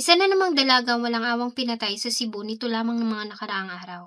Isa na namang dalagang walang awang pinatay sa Cebu nito lamang ng mga nakaraang araw.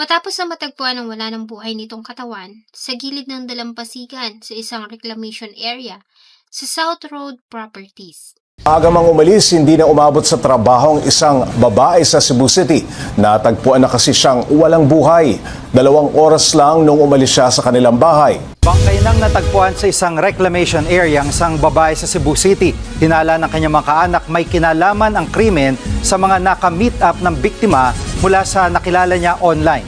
Matapos na matagpuan ang wala ng buhay nitong katawan sa gilid ng dalampasigan sa isang reclamation area sa South Road Properties. Aga mang umalis, hindi na umabot sa trabaho ang isang babae sa Cebu City. Natagpuan na kasi siyang walang buhay. Dalawang oras lang nung umalis siya sa kanilang bahay. Bangkay nang natagpuan sa isang reclamation area ang isang babae sa Cebu City. Hinala ng kanyang mga kaanak may kinalaman ang krimen sa mga naka-meet up ng biktima mula sa nakilala niya online.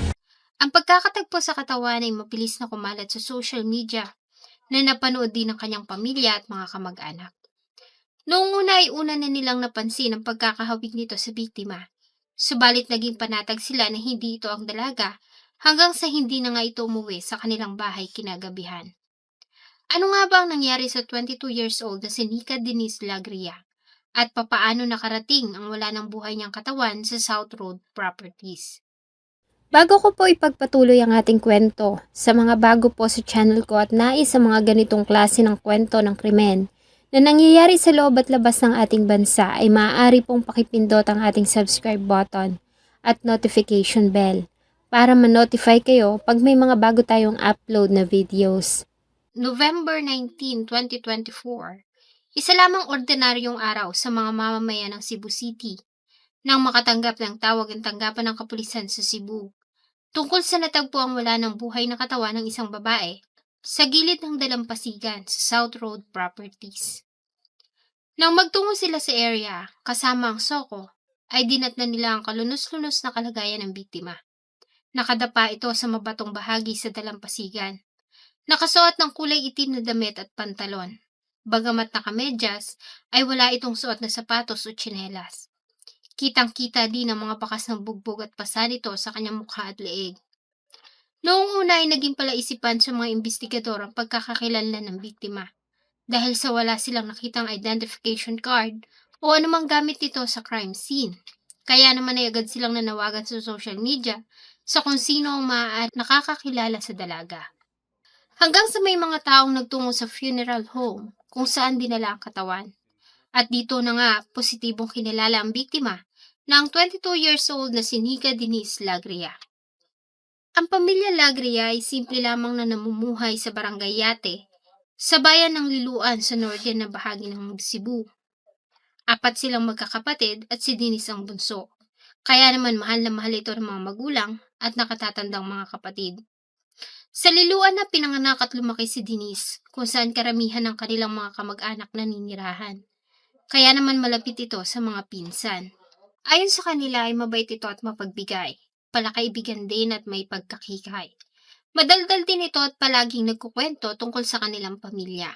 Ang pagkakatagpo sa katawan ay mabilis na kumalat sa social media na napanood din ng kanyang pamilya at mga kamag-anak. Noong una ay una na nilang napansin ang pagkakahawig nito sa biktima. Subalit naging panatag sila na hindi ito ang dalaga hanggang sa hindi na nga ito umuwi sa kanilang bahay kinagabihan. Ano nga ba ang nangyari sa 22 years old na si Nika Denise Lagria? At papaano nakarating ang wala ng buhay niyang katawan sa South Road Properties? Bago ko po ipagpatuloy ang ating kwento, sa mga bago po sa channel ko at nais sa mga ganitong klase ng kwento ng krimen na nangyayari sa loob at labas ng ating bansa ay maaari pong pakipindot ang ating subscribe button at notification bell para ma-notify kayo pag may mga bago tayong upload na videos. November 19, 2024, isa lamang ordinaryong araw sa mga mamamayan ng Cebu City nang makatanggap ng tawag ang tanggapan ng kapulisan sa Cebu tungkol sa natagpo ang wala ng buhay na katawan ng isang babae sa gilid ng dalampasigan sa South Road Properties. Nang magtungo sila sa area kasama ang Soko, ay dinatnan nila ang kalunos-lunos na kalagayan ng biktima. Nakadapa ito sa mabatong bahagi sa dalampasigan Nakasuot ng kulay itim na damit at pantalon. Bagamat nakamedyas, ay wala itong suot na sapatos o tsinelas. Kitang-kita din ang mga bakas ng bugbog at pasa nito sa kanyang mukha at leeg. Noong una ay naging palaisipan sa mga investigador ang pagkakakilanlan ng biktima dahil sa wala silang nakitang identification card o anumang gamit nito sa crime scene. Kaya naman ay agad silang nanawagan sa social media sa kung sino ang maaari nakakakilala sa dalaga. Hanggang sa may mga taong nagtungo sa funeral home kung saan dinala ang katawan. At dito na nga positibong kinilala ang biktima na ang 22 years old na si Nika Denise Lagria. Ang pamilya Lagria ay simple lamang na namumuhay sa barangay Yate sa bayan ng Liluan sa northern na bahagi ng Cebu. Apat silang magkakapatid at si Denise ang bunso. Kaya naman mahal na mahal ito ng mga magulang at nakatatandang mga kapatid. Sa liluan na pinanganak at lumaki si Denise, kung saan karamihan ng kanilang mga kamag-anak naninirahan. Kaya naman malapit ito sa mga pinsan. Ayon sa kanila ay mabait ito at mapagbigay, palakaibigan din at may pagkakikay. Madaldal din ito at palaging nagkukwento tungkol sa kanilang pamilya.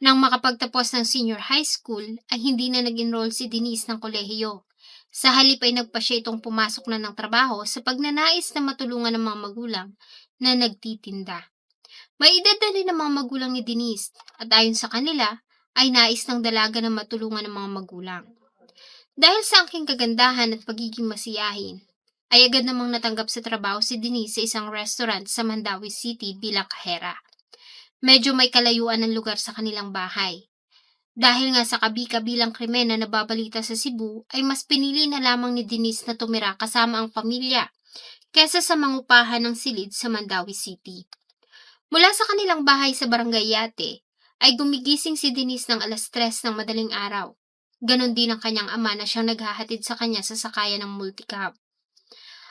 Nang makapagtapos ng senior high school, ay hindi na nag-enroll si Denise ng kolehiyo. Sa halip ay nagpa siya itong pumasok na ng trabaho sa pagnanais na matulungan ng mga magulang na nagtitinda. May edad na rin ang mga magulang ni Denise at ayon sa kanila ay nais ng dalaga na matulungan ng mga magulang. Dahil sa aking kagandahan at pagiging masiyahin, ay agad namang natanggap sa trabaho si Denise sa isang restaurant sa Mandawi City bilang. Medyo may kalayuan ng lugar sa kanilang bahay. Dahil nga sa kabi-kabilang krimen na nababalita sa Cebu, ay mas pinili na lamang ni Denise na tumira kasama ang pamilya kesa sa mangupahan ng silid sa Mandawi City. Mula sa kanilang bahay sa Barangay Yate, ay gumigising si Denise ng alas 3 ng madaling araw. Ganon din ang kanyang ama na siyang naghahatid sa kanya sa sakayan ng multicab.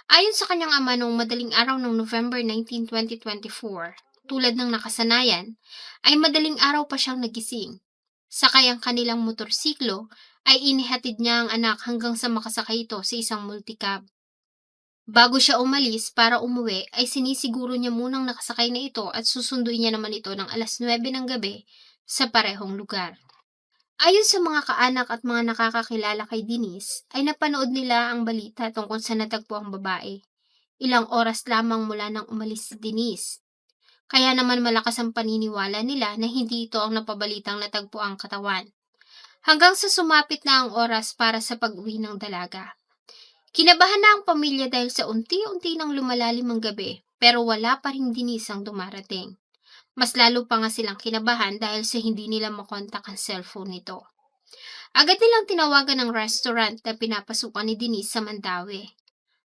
Ayon sa kanyang ama noong madaling araw ng November 19, 2024, tulad ng nakasanayan, ay madaling araw pa siyang nagising. Sakay ang kanilang motorsiklo ay inihatid niya ang anak hanggang sa makasakay ito sa isang multicab. Bago siya umalis para umuwi ay sinisiguro niya munang nakasakay na ito at susunduin niya naman ito ng alas 9 ng gabi sa parehong lugar. Ayon sa mga kaanak at mga nakakakilala kay Denise, ay napanood nila ang balita tungkol sa natagpo ang babae. Ilang oras lamang mula nang umalis si Denise. Kaya naman malakas ang paniniwala nila na hindi ito ang napabalitang natagpo ang katawan. Hanggang sa sumapit na ang oras para sa pag-uwi ng dalaga. Kinabahan na ang pamilya dahil sa unti-unti nang lumalalim ang gabi, pero wala pa rin Denise ang dumarating. Mas lalo pa nga silang kinabahan dahil sa hindi nila makontak ang cellphone nito. Agad nilang tinawagan ng restaurant na pinapasukan ni Denise sa Mandawi.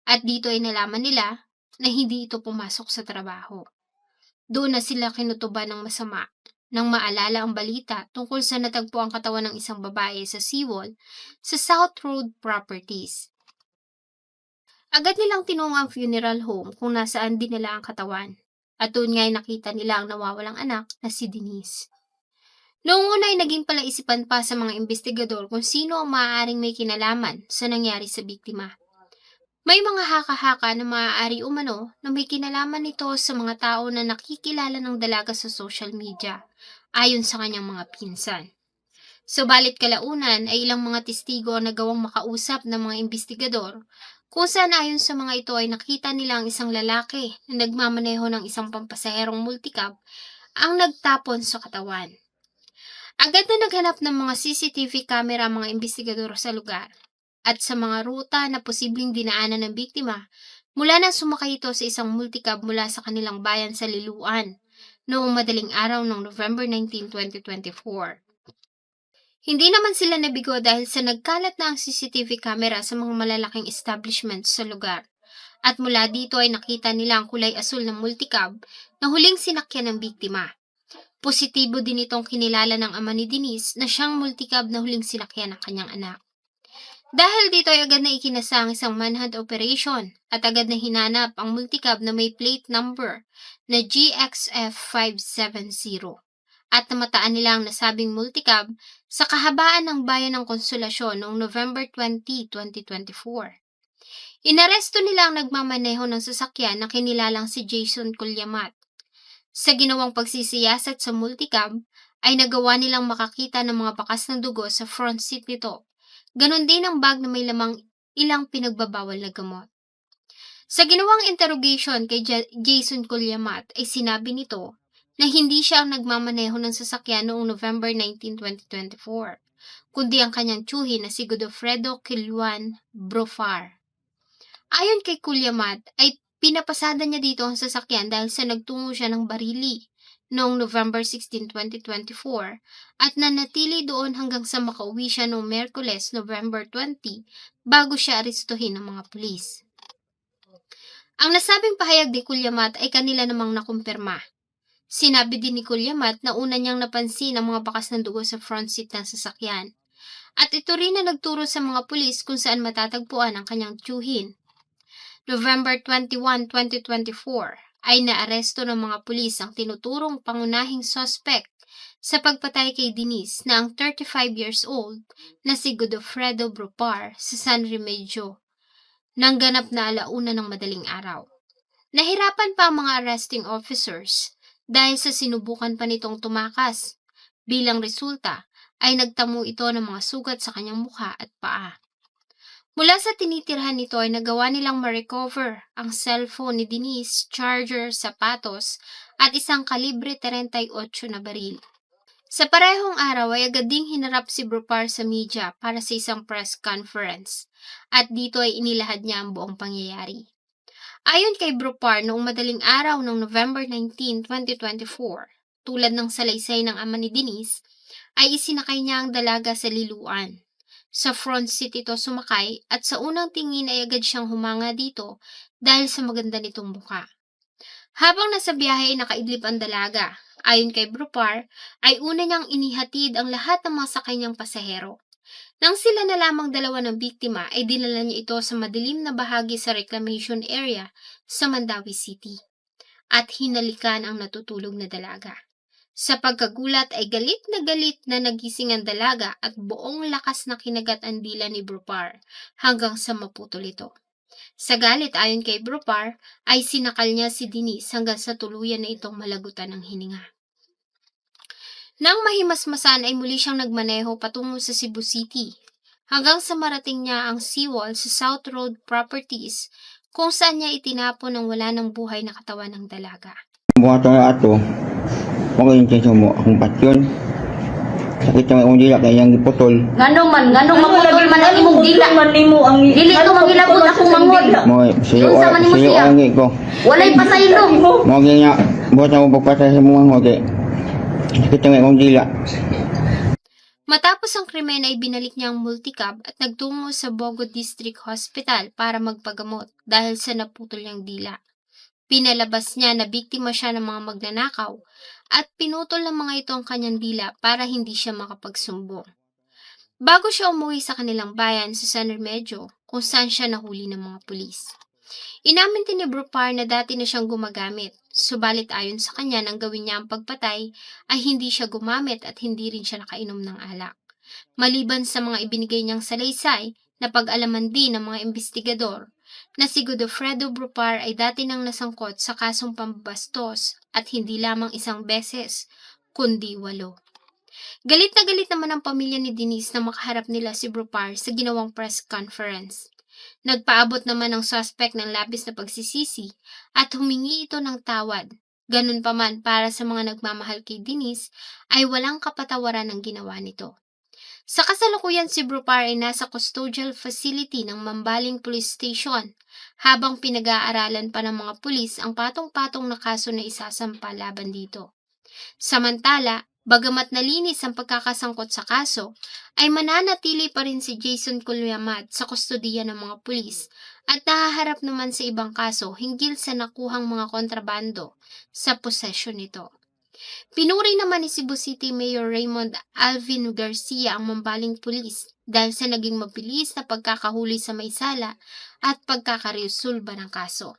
At dito ay nalaman nila na hindi ito pumasok sa trabaho. Doon na sila kinutuban ng masama nang maalala ang balita tungkol sa natagpo ang katawan ng isang babae sa seawall sa South Road Properties. Agad nilang tinungo ang funeral home kung nasaan dinala ang katawan. At doon nga ay nakita nila ang nawawalang anak na si Denise. Noong una ay naging palaisipan pa sa mga investigador kung sino ang maaaring may kinalaman sa nangyari sa biktima. May mga haka-haka na maaari umano na may kinalaman nito sa mga tao na nakikilala ng dalaga sa social media, ayon sa kanyang mga pinsan. Subalit kalaunan ay ilang mga testigo ang nagawang makausap ng mga investigador kung saan ayon sa mga ito ay nakita nila ang isang lalaki na nagmamaneho ng isang pampasaherong multicab ang nagtapon sa katawan. Agad na naghanap ng mga CCTV camera mga investigador sa lugar at sa mga ruta na posibleng dinaanan ng biktima mula na sumakay ito sa isang multicab mula sa kanilang bayan sa Liluan noong madaling araw ng November 19, 2024. Hindi naman sila nabigo dahil sa nagkalat na ang CCTV camera sa mga malalaking establishments sa lugar. At mula dito ay nakita nila ang kulay asul ng multicab na huling sinakyan ng biktima. Positibo din itong kinilala ng ama ni Denise na siyang multicab na huling sinakyan ng kanyang anak. Dahil dito ay agad na ikinasa ang isang manhunt operation at agad na hinanap ang multicab na may plate number na GXF570 at namataan nila ang nasabing multicab sa kahabaan ng bayan ng Konsolasyon noong November 20, 2024. Inaresto nila ang nagmamaneho ng sasakyan na kinilalang si Jason Kulyamat. Sa ginawang pagsisiyasat sa multicab, ay nagawa nilang makakita ng mga bakas ng dugo sa front seat nito. Ganon din ang bag na may lamang ilang pinagbabawal na gamot. Sa ginawang interrogation kay Ja- Jason Kulyamat ay sinabi nito na hindi siya ang nagmamaneho ng sasakyan noong November 19, 2024, kundi ang kanyang tsuhin na si Godofredo Kilwan Brofar. Ayon kay Kulyamat, ay pinapasada niya dito ang sasakyan dahil sa nagtungo siya ng Barili noong November 16, 2024 at nanatili doon hanggang sa makauwi siya noong Merkules, November 20 bago siya aristuhin ng mga pulis. Ang nasabing pahayag ni Kulyamat ay kanila namang nakumpirma. Sinabi din ni Kulyamat na una niyang napansin ang mga bakas ng dugo sa front seat ng sasakyan. At ito rin na nagturo sa mga pulis kung saan matatagpuan ang kanyang tiyuhin. November 21, 2024 ay naaresto ng mga pulis ang tinuturong pangunahing suspect sa pagpatay kay Denise na ang 35 years old na si Godofredo Bropar sa San Remigio nang ganap na alauna ng madaling araw. Nahirapan pa ang mga arresting officers dahil sa sinubukan pa nitong tumakas. Bilang resulta, ay nagtamo ito ng mga sugat sa kanyang mukha at paa. Mula sa tinitirhan nito ay nagawa nilang ma-recover ang cellphone ni Denise, charger, sapatos, at isang kalibre 38 na baril. Sa parehong araw ay agad ding hinarap si Brupar sa media para sa isang press conference at dito ay inilahad niya ang buong pangyayari. Ayon kay Brupar noong madaling araw ng November 19, 2024, tulad ng salaysay ng ama ni Denise, ay isinakay niya ang dalaga sa liluan. Sa front seat ito sumakay at sa unang tingin ay agad siyang humanga dito dahil sa maganda nitong buka. Habang nasa biyahe ay nakaidlip ang dalaga. Ayon kay Brupar, ay una niyang inihatid ang lahat ng mga sakay niyang pasahero. Nang sila na lamang dalawa ng biktima ay dinala niya ito sa madilim na bahagi sa reclamation area sa Mandawi City at hinalikan ang natutulog na dalaga. Sa pagkagulat ay galit na galit na nagising ang dalaga at buong lakas na kinagat ang dila ni Brupar hanggang sa maputol ito. Sa galit ayon kay Brupar ay sinakal niya si Denise hanggang sa tuluyan na itong malagutan ng hininga. Nang mahimasmasan ay muli siyang nagmaneho patungo sa Cebu City hanggang sa marating niya ang seawall sa South Road Properties kung saan niya itinapon ang wala ng buhay na katawan ng dalaga. Mga ito nga ato, mga intensyo mo, akong patyon. Sakit ang akong dila, kaya yung iputol. Ngano man, ngano mangutol man ang imong dila. man nimo ang Dili to mangilabot akong mangod. Mo sayo siya. ang ko. Walay pasaylo. Mga kanya, buhat ako pagpatay sa mga mga kay. Sakit ang akong dila. Matapos ang krimen ay binalik niya ang multicab at nagtungo sa Bogo District Hospital para magpagamot dahil sa naputol niyang dila. Pinalabas niya na biktima siya ng mga magnanakaw at pinutol ng mga ito ang kanyang dila para hindi siya makapagsumbong. Bago siya umuwi sa kanilang bayan sa San Remedyo kung saan siya nahuli ng mga pulis. Inamin din ni Brupar na dati na siyang gumagamit, subalit ayon sa kanya nang gawin niya ang pagpatay ay hindi siya gumamit at hindi rin siya nakainom ng alak. Maliban sa mga ibinigay niyang salaysay, napag-alaman din ng mga investigador na si Godofredo Brupar ay dati nang nasangkot sa kasong pambastos at hindi lamang isang beses, kundi walo. Galit na galit naman ang pamilya ni Denise na makaharap nila si Brupar sa ginawang press conference. Nagpaabot naman ang suspect ng labis na pagsisisi at humingi ito ng tawad. Ganun pa man para sa mga nagmamahal kay Denise ay walang kapatawaran ang ginawa nito. Sa kasalukuyan si Brupar ay nasa custodial facility ng Mambaling Police Station habang pinag-aaralan pa ng mga pulis ang patong-patong na kaso na isasampa laban dito. Samantala, bagamat nalinis ang pagkakasangkot sa kaso, ay mananatili pa rin si Jason Culyamat sa kustodiya ng mga pulis at nahaharap naman sa ibang kaso hinggil sa nakuhang mga kontrabando sa posesyon nito. Pinuri naman ni Cebu City Mayor Raymond Alvin Garcia ang mambaling pulis dahil sa naging mabilis na pagkakahuli sa may sala at pagkakaresolba ng kaso.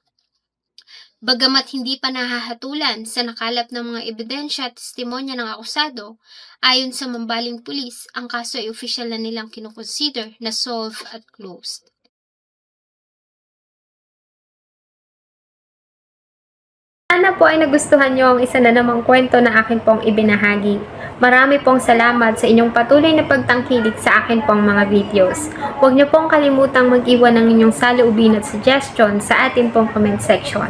Bagamat hindi pa nahahatulan sa nakalap ng mga ebidensya at testimonya ng akusado, ayon sa mambaling pulis, ang kaso ay opisyal na nilang kinukonsider na solved at closed. Sana po ay nagustuhan nyo ang isa na namang kwento na akin pong ibinahagi. Marami pong salamat sa inyong patuloy na pagtangkilik sa akin pong mga videos. Huwag niyo pong kalimutang mag-iwan ng inyong saloobin at suggestion sa atin pong comment section.